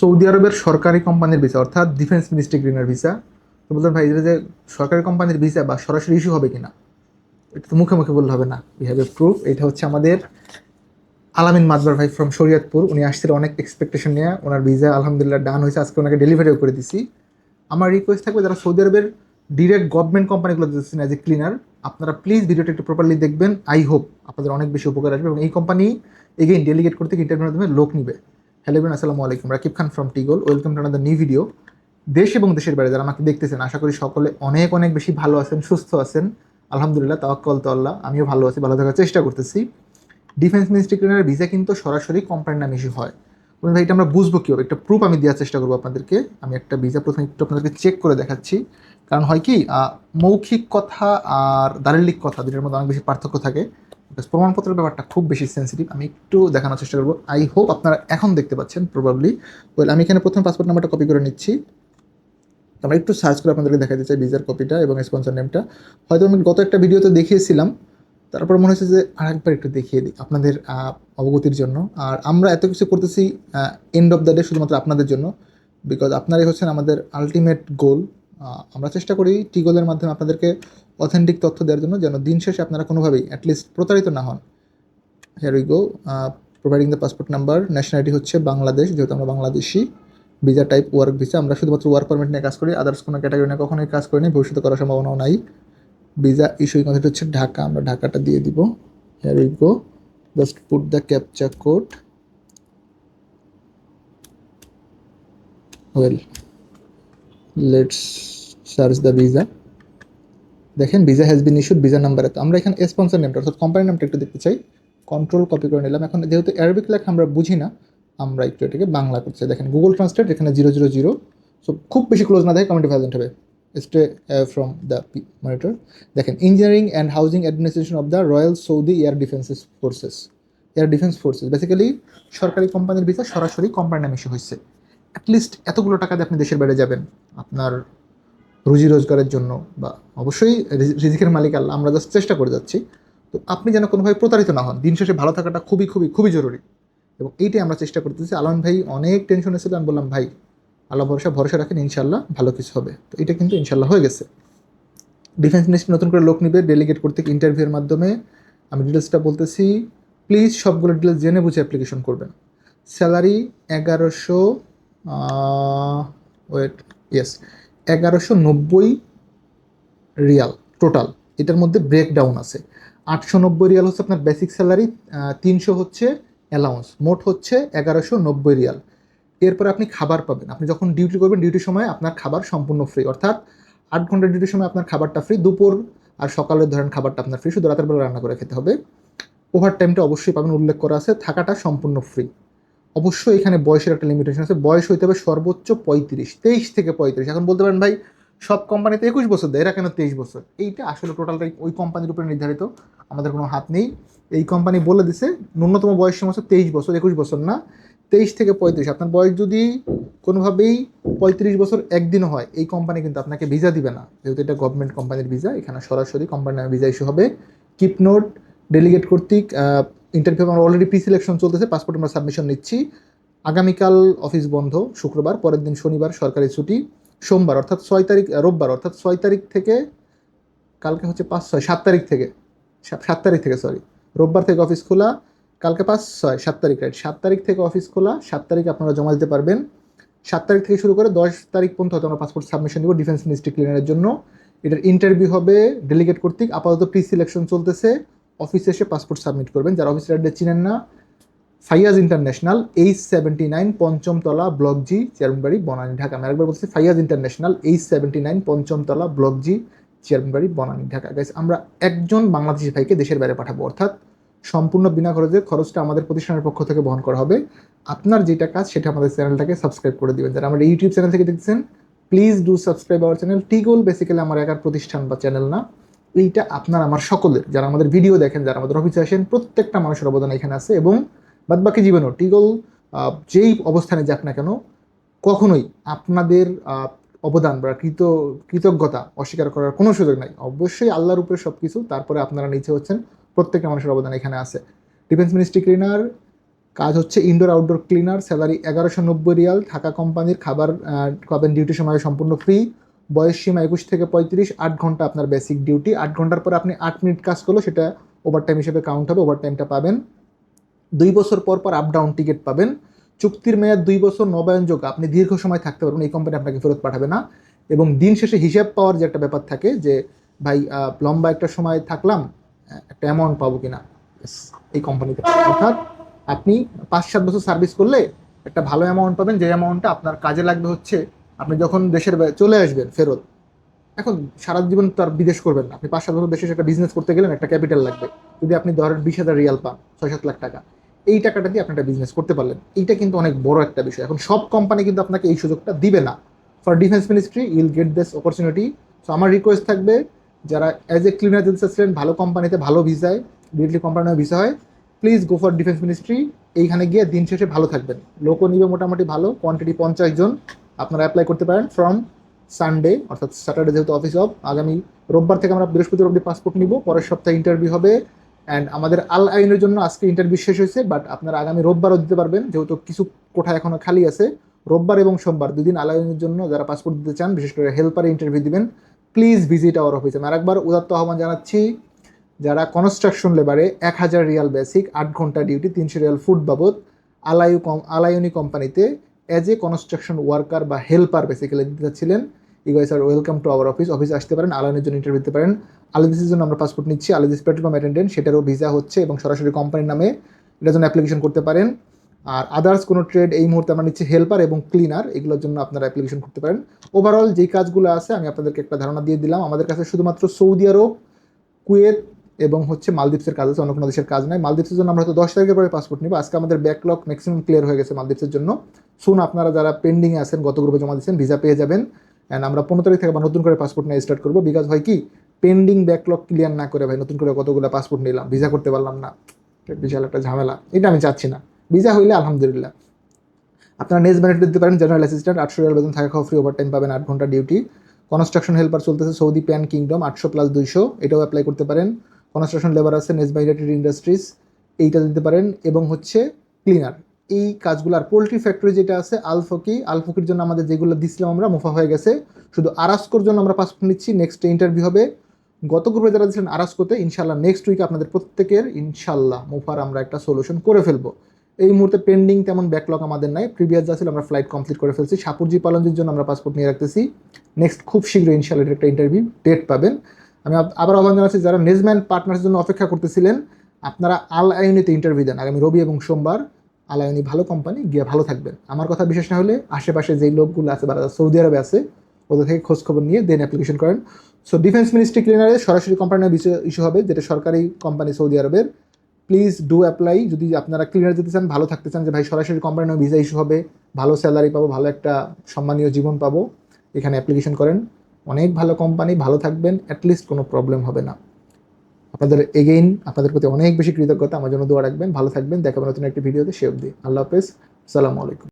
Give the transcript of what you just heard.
Saudi আরবের সরকারি কোম্পানির ভিসা অর্থাৎ ডিফেন্স মিনিস্ট্রি গ্রিনার ভিসা তো বলতেন ভাই যে সরকারি কোম্পানির ভিসা বা সরাসরি ইস্যু হবে কিনা? এটা তো মুখে মুখে বললে হবে না। উই হ্যাভ এ প্রুফ এটা হচ্ছে আমাদের আলামিন মাদবার ভাই ফ্রম শরিয়তপুর। উনি আসছিল অনেক এক্সপেকটেশন নিয়ে। ওনার ভিসা আলহামদুলিল্লাহ ডান হয়েছে। আজকে ওনাকে ডেলিভারিও করে দিছি। আমার রিকোয়েস্ট থাকবে যারা সৌদি আরবের ডিরেক্ট গভর্নমেন্ট কোম্পানিগুলো দিচ্ছেন অ্যাজ এ ক্লিনার আপনারা প্লিজ ভিডিওটা একটু প্রপারলি দেখবেন। আই হোপ আপনাদের অনেক বেশি উপকার আসবে এবং এই কোম্পানি এগেইন ডেলিগেট করতে ইন্টারভিউর মাধ্যমে লোক নিবে। হ্যালো বেন আসসালামু আলাইকুম। Rakib Khan from টিগল welcome to another new video দেশ এবং দেশের বাইরে যারা আমাকে দেখতেছেন, আশা করি সকলে অনেক অনেক বেশি ভালো আছেন, সুস্থ আছেন। আলহামদুলিল্লাহ, তাওয়াক্কল তো আল্লাহ, আমিও ভালো আছি, ভালো থাকার চেষ্টা করতেছি। ডিফেন্স মিনিস্ট্রি ক্লিনারের ভিসা কিন্তু সরাসরি কোম্পানির নামে ইস্যু হয়। বলুন ভাই, এটা আমরা বুঝব কীভাবে? একটা প্রুফ আমি দেওয়ার চেষ্টা করব আপনাদেরকে। আমি একটা ভিসা প্রথমে একটু আপনাদেরকে চেক করে দেখাচ্ছি। কারণ হয় কি মৌখিক কথা আর দারিলিক কথা দুটোর মধ্যে অনেক বেশি পার্থক্য থাকে। প্রমাণপত্রের ব্যাপারটা খুব বেশি সেন্সিটিভ আমি একটু দেখানোর চেষ্টা করব। আই হোপ আপনারা এখন দেখতে পাচ্ছেন প্রবাবলি ওয়েল আমি এখানে প্রথম পাসপোর্ট নাম্বারটা কপি করে নিচ্ছি। আমরা একটু সার্চ করে আপনাদেরকে দেখাতে চাই ভিসার কপিটা এবং স্পন্সর নেমটা হয়তো আমি গত একটা ভিডিওতে দেখিয়েছিলাম, তারপর মনে হচ্ছে যে আরেকবার একটু দেখিয়ে দিই আপনাদের অবগতির জন্য। আর আমরা এত কিছু করতেছি এন্ড অফ দ্য ডে শুধুমাত্র আপনাদের জন্য। বিকজ আপনারাই হচ্ছেন আমাদের আলটিমেট গোল আমরা চেষ্টা করি টি গোলের মাধ্যমে আপনাদেরকে অথেন্টিক তথ্য দেওয়ার জন্য যেন দিন শেষে আপনারা কোনোভাবেই অ্যাটলিস্ট প্রতারিত না হন। Here we go providing the passport number nationality হচ্ছে বাংলাদেশ, যেহেতু আমরা Bangladeshi. Visa type work visa আমরা শুধুমাত্র ওয়ার্ক পারমিট নিয়ে কাজ করি আদার্স কোনো ক্যাটাগরি নিয়ে কখনোই কাজ করিনি, ভবিষ্যতে করার সম্ভাবনাও নাই। ভিসা ইস্যুইং অথরিটি হচ্ছে ঢাকা, আমরা ঢাকাটা দিয়ে দিব। Here we go just put the captcha code well let's search the visa দেখেন visa has been issued visa number এত আমরা এখানে স্পন্সর নেমটা অর্থাৎ কোম্পানির নামটা একটু দেখতে চাই। কন্ট্রোল কপি করে নিলাম। এখন যেহেতু অ্যারবিক লেখা আমরা বুঝি না, আমরা একটু এটাকে বাংলা চাই। দেখেন গুগল ট্রান্সলেট এখানে জিরো জিরো জিরো সো খুব বেশি ক্লোজ না, দেখে কমেন্ট ভ্যালেন্ট হবে। স্টে ফ্রম দ্য মনিটর দেখেন engineering and housing administration of the royal Saudi air defences forces air defence forces basically সরকারি কোম্পানির ভিসা সরাসরি কোম্পানির নামে ইস্যু হয়েছে। অ্যাটলিস্ট এতগুলো টাকা দিয়ে আপনি দেশের বাইরে যাবেন। আপনার রুজি রোজগারের জন্য বা অবশ্যই রিজিকের মালিক আল্লাহ, আমরা জাস্ট চেষ্টা করে যাচ্ছি। তো আপনি যেন কোনোভাবে প্রতারিত না হন, দিন শেষে ভালো থাকাটা খুবই খুবই খুবই জরুরি। এবং এইটাই আমরা চেষ্টা করতেছি। আলম ভাই অনেক টেনশন এসেছিল আমি বললাম, ভাই, আল্লাহ ভরসা ভরসা রাখেন ইনশাল্লাহ ভালো কিছু হবে। তো এটা কিন্তু ইনশাল্লাহ হয়ে গেছে। ডিফেন্স মিনিস্ট্রি নতুন করে লোক নিবে ডেলিগেট করতে ইন্টারভিউর মাধ্যমে। আমি ডিটেলসটা বলতেছি প্লিজ সবগুলো ডিটেলস জেনে বুঝে অ্যাপ্লিকেশন করবেন। স্যালারি এগারোশো ওয়েট ইয়েস এগারোশো নব্বই রিয়াল টোটাল। এটার মধ্যে ব্রেকডাউন আছে। আটশো নব্বই রিয়াল হচ্ছে আপনার বেসিক স্যালারি তিনশো হচ্ছে অ্যালাউন্স মোট হচ্ছে এগারোশো নব্বই রিয়াল। এরপরে আপনি খাবার পাবেন। আপনি যখন ডিউটি করবেন ডিউটির সময় আপনার খাবার সম্পূর্ণ ফ্রি অর্থাৎ আট ঘণ্টা ডিউটির সময় আপনার খাবারটা ফ্রি দুপুর আর সকালের ধরেন খাবারটা আপনার ফ্রি শুধু রাতের বেলা রান্না করে খেতে হবে। ওভার টাইমটা অবশ্যই পাবেন, উল্লেখ করা আছে। থাকাটা সম্পূর্ণ ফ্রি অবশ্যই এখানে বয়সের একটা লিমিটেশন আছে। বয়স হইতে হবে সর্বোচ্চ পঁয়ত্রিশ, তেইশ থেকে পঁয়ত্রিশ। এখন বলতে পারেন ভাই, সব কোম্পানিতে একুশ বছর দেয়, এরা কেন তেইশ বছর? এইটা আসলে টোটালটাই ওই কোম্পানির উপরে নির্ধারিত, আমাদের কোনো হাত নেই। এই কোম্পানি বলে দিছে, ন্যূনতম বয়স সীমা হচ্ছে তেইশ বছর, একুশ বছর না। তেইশ থেকে পঁয়ত্রিশ, আপনার বয়স যদি কোনোভাবেই পঁয়ত্রিশ বছর একদিনও হয়, এই কোম্পানি কিন্তু আপনাকে ভিসা দিবে না। যেহেতু এটা গভর্নমেন্ট কোম্পানির ভিসা এখানে সরাসরি কোম্পানির ভিসা ইস্যু হবে। কিপ নোট ডেলিগেট কর্তৃক ইন্টারভিউ আমরা অলরেডি প্রি সিলেকশন চলতেছে পাসপোর্ট আমরা সাবমিশন নিচ্ছি। আগামীকাল অফিস বন্ধ, শুক্রবার, পরের দিন শনিবার, সরকারি ছুটি, সোমবার, অর্থাৎ ছয় তারিখ রোববার, অর্থাৎ ছয় তারিখ থেকে, কালকে হচ্ছে পাঁচ ছয়, সাত তারিখ থেকে সাত তারিখ থেকে সরি রোববার থেকে অফিস খোলা, কালকে পাঁচ ছয়, সাত তারিখ রাইট সাত তারিখ থেকে অফিস খোলা, সাত তারিখ আপনারা জমা দিতে পারবেন। সাত তারিখ থেকে শুরু করে দশ তারিখ পর্যন্ত হয়তো আমরা পাসপোর্ট সাবমিশন দিব ডিফেন্স মিনিস্ট্রি ক্লিয়ারের জন্য। এটার ইন্টারভিউ হবে ডেলিগেট কর্তৃক, আপাতত প্রি সিলেকশন চলতেছে। অফিসে এসে পাসপোর্ট সাবমিট করবেন। যারা অফিসের অ্যাড্রেস চিনেন না Faiyaz international H seventy nine পঞ্চমতলা block G Chairmanbari Banani Dhaka আমি আরেকবার বলছি Faiyaz international H seventy nine পঞ্চমতলা block G Chairmanbari Banani Dhaka guys আমরা একজন বাংলাদেশি ভাইকে দেশের বাইরে পাঠাবো, অর্থাৎ সম্পূর্ণ বিনা খরচে খরচটা আমাদের প্রতিষ্ঠানের পক্ষ থেকে বহন করা হবে। আপনার যেটা কাজ, সেটা আমাদের চ্যানেলটাকে সাবস্ক্রাইব করে দিবেন। যারা আমার ইউটিউব চ্যানেল থেকে দেখছেন please do subscribe our channel টিগোল basically আমার একার প্রতিষ্ঠান বা চ্যানেল না। এইটা আপনার আমার সকলের। যারা আমাদের ভিডিও দেখেন, যারা আমাদের অফিসে আসেন, প্রত্যেকটা মানুষের অবদান এখানে আছে এবং বাদবাকি জীবনেও টিগল যেই অবস্থানে যাক না কেন, কখনোই আপনাদের অবদান বা কৃত, কৃতজ্ঞতা অস্বীকার করার কোনো সুযোগ নাই। অবশ্যই আল্লাহর উপরে সব কিছু তারপরে আপনারা নিচে হচ্ছেন, প্রত্যেকটা মানুষের অবদান এখানে আছে। ডিফেন্স মিনিস্ট্রি ক্লিনার কাজ হচ্ছে ইনডোর আউটডোর ক্লিনার স্যালারি এগারোশো নব্বই রিয়াল থাকা কোম্পানির খাবার খাবেন ডিউটি সময় সম্পূর্ণ ফ্রি বয়স সীমা একুশ থেকে পঁয়ত্রিশ, আট ঘণ্টা আপনার বেসিক ডিউটি আট ঘণ্টার পর আপনি আট মিনিট কাজ করল সেটা ওভার টাইম হিসেবে কাউন্ট হবে ওভার টাইমটা পাবেন। দুই বছর পর পর আপ ডাউন টিকিট পাবেন। চুক্তির মেয়াদ দুই বছর নবায়নযোগ্য আপনি দীর্ঘ সময় থাকতে পারবেন, এই কোম্পানি আপনাকে ফেরত পাঠাবে না। এবং দিন শেষে হিসাব পাওয়ার যে একটা ব্যাপার থাকে যে, ভাই লম্বা একটা সময় থাকলাম একটা অ্যামাউন্ট পাবো কিনা? এই কোম্পানিতে অর্থাৎ আপনি পাঁচ সাত বছর সার্ভিস করলে একটা ভালো অ্যামাউন্ট পাবেন, যে অ্যামাউন্টটা আপনার কাজে লাগবে হচ্ছে আপনি যখন দেশের চলে আসবেন ফেরত, এখন সারা জীবন তো আর বিদেশ করবেন না। আপনি পাঁচ সাত বছর দেশে একটা বিজনেস করতে গেলেন, একটা ক্যাপিটাল লাগবে। যদি আপনি ধরেন বিশ হাজার রিয়াল পান, ছয় সাত লাখ টাকা, এই টাকাটা দিয়ে আপনি একটা বিজনেস করতে পারলেন। এইটা কিন্তু অনেক বড় একটা বিষয়। এখন সব কোম্পানি কিন্তু আপনাকে এই সুযোগটা দিবে না। For defence ministry will get this opportunity so আমার রিকোয়েস্ট থাকবে, যারা অ্যাজ এ ক্লিনার যেতে চাচ্ছিলেন, ভালো কোম্পানিতে ভালো ভিসায় ডিরেক্টলি কোম্পানির ভিসা হয় please go for defence ministry এইখানে গিয়ে দিন শেষে ভালো থাকবেন। লোকও নিবে মোটামুটি ভালো কোয়ান্টিটি পঞ্চাশ জন। আপনারা অ্যাপ্লাই করতে পারেন ফ্রম সানডে অর্থাৎ স্যাটারডে যেহেতু অফিস অফ আগামী রোববার থেকে আমরা বৃহস্পতিবার অবধি পাসপোর্ট নিব। পরের সপ্তাহে ইন্টারভিউ হবে। অ্যান্ড আমাদের আল আইনের জন্য আজকে ইন্টারভিউ শেষ হয়েছে বাট আপনারা আগামী রোববারও দিতে পারবেন। যেহেতু কিছু কোঠা এখনও খালি আছে, রোববার এবং সোমবার দুদিন আল আইনের জন্য যারা পাসপোর্ট দিতে চান, বিশেষ করে হেল্পারে ইন্টারভিউ দিবেন প্লিজ ভিজিট আওয়ার অফিস আমি আরেকবার উদাত্ত আহ্বান জানাচ্ছি, যারা কনস্ট্রাকশন লেবারে এক হাজার রিয়াল বেসিক আট ঘণ্টা ডিউটি তিনশো রিয়াল ফুড বাবদ, আলায়ু কম আলায়নি কোম্পানিতে অ্যাজ এ কনস্ট্রাকশন ওয়ার্কার বা হেল্পার বেসিক্যালি দিতে চাচ্ছিলেন। You guys are welcome to our office অফিসে আসতে পারেন আলায়নের জন্য ইন্টারভিউ দিতে পারেন। আলাদিসের জন্য আমরা পাসপোর্ট নিচ্ছি। আলাদিস পেট্রোল অ্যাটেন্ডেন্ট সেটারও ভিসা হচ্ছে এবং সরাসরি কোম্পানির নামে এটার জন্য অ্যাপ্লিকেশন করতে পারেন। আর আদার্স কোনো ট্রেড এই মুহূর্তে আমরা নিচ্ছি হেল্পার এবং ক্লিনার এগুলোর জন্য আপনারা অ্যাপ্লিকেশন করতে পারেন। ওভারঅল যেই কাজগুলো আছে, আমি আপনাদেরকে একটা ধারণা দিয়ে দিলাম। আমাদের কাছে শুধুমাত্র সৌদি আরব, কুয়েত এবং হচ্ছে মালদ্বীপসের কাজ আছে অন্য কোনো দেশের কাজ নাই। মালদ্বীপসের জন্য আমরা হয়তো দশ তারিখের পরে পাসপোর্ট নিব। আজকে আমাদের ব্যাকলগ ম্যাক্সিমাম ক্লিয়ার হয়ে গেছে মালদ্বীপসের জন্য। শুন আপনারা যারা পেন্ডিংয়ে আছেন, গত গ্রুপে জমা দিচ্ছেন ভিসা পেয়ে যাবেন। অ্যান্ড আমরা পনেরো তারিখ থেকে আবার নতুন করে পাসপোর্ট নিয়ে স্টার্ট করব। বিকজ হয় কি পেন্ডিং ব্যাকলগ ক্লিয়ার না করে ভাই, নতুন করে কতগুলো পাসপোর্ট নিলাম ভিসা করতে পারলাম না। বিশাল একটা ঝামেলা। এটা আমি চাচ্ছি না। ভিসা হইলে আলহামদুলিল্লাহ। আপনারা নেক্সট বেনিফিট দিতে পারেন জেনারেল অ্যাসিস্ট্যান্ট আটশো রিয়াল বেতন থাকা খাওয়া ফ্রি ওভার টাইম পাবেন, আট ঘণ্টা ডিউটি কনস্ট্রাকশন হেল্পার চলতেছে সৌদি প্যান কিংডম আটশো প্লাস দুইশো। এটাও অ্যাপ্লাই করতে পারেন। কনস্ট্রাকশন লেবার আছে নেক্সট বাইরেটেড ইন্ডাস্ট্রিজ, এইটা দিতে পারেন। এবং হচ্ছে ক্লিনার। এই কাজগুলো আর পোলট্রি ফ্যাক্টরি যেটা আছে, আলফকি, আলফকির জন্য আমাদের যেগুলো দিছিলাম আমরা, মুফা হয়ে গেছে। শুধু আরাস্কোর জন্য আমরা পাসপোর্ট নিচ্ছি নেক্সট ইন্টারভিউ হবে। গত গ্রুপে যারা দিয়েছিলেন আরাস্কোতে ইনশাল্লাহ নেক্সট উইকে আপনাদের প্রত্যেকের ইনশাল্লাহ মুফার আমরা একটা সলিউশন করে ফেলব। এই মুহূর্তে পেন্ডিং তেমন ব্যাকলগ আমাদের নাই। প্রিভিয়াস যা ছিল আমরা ফ্লাইট কমপ্লিট করে ফেলছি। সাপুরজি পালনজির জন্য আমরা পাসপোর্ট নিয়ে রাখতেছি। নেক্সট খুব শীঘ্রই ইনশাল্লাহ একটা ইন্টারভিউ ডেট পাবেন। আমি আবার আহ্বান জানাচ্ছি, যারা নেজম্যান পার্টনার্সের জন্য অপেক্ষা করতেছিলেন, আপনারা আল আইনিতে ইন্টারভিউ দেন। আগামী রবি এবং সোমবার আল আইনি ভালো কোম্পানি গিয়ে ভালো থাকবেন। আমার কথা বিশেষ না হলে আশেপাশে যেই লোকগুলো আছে, বা সৌদি আরবে আছে, ওদের থেকে খোঁজ খবর নিয়ে দেন অ্যাপ্লিকেশন করেন। সো ডিফেন্স মিনিস্ট্রি ক্লিনারে সরাসরি কোম্পানির বিষয় ইস্যু হবে, যেটা সরকারি কোম্পানি সৌদি আরবের। প্লিজ ডু অ্যাপ্লাই যদি আপনারা ক্লিনার যেতে চান, ভালো থাকতে চান, যে ভাই সরাসরি কোম্পানির ভিসা ইস্যু হবে, ভালো স্যালারি পাবো, ভালো একটা সম্মানীয় জীবন পাবো, এখানে অ্যাপ্লিকেশন করেন। অনেক ভালো কোম্পানি ভালো থাকবেন অ্যাটলিস্ট কোনো প্রবলেম হবে না। আপনাদের এগেইন আপনাদের প্রতি অনেক বেশি কৃতজ্ঞতা। আমার জন্য দোয়া রাখবেন, ভালো থাকবেন দেখাবেন নতুন একটি ভিডিওতে সে অবধি। আল্লাহ হাফেজ সালামু আলাইকুম।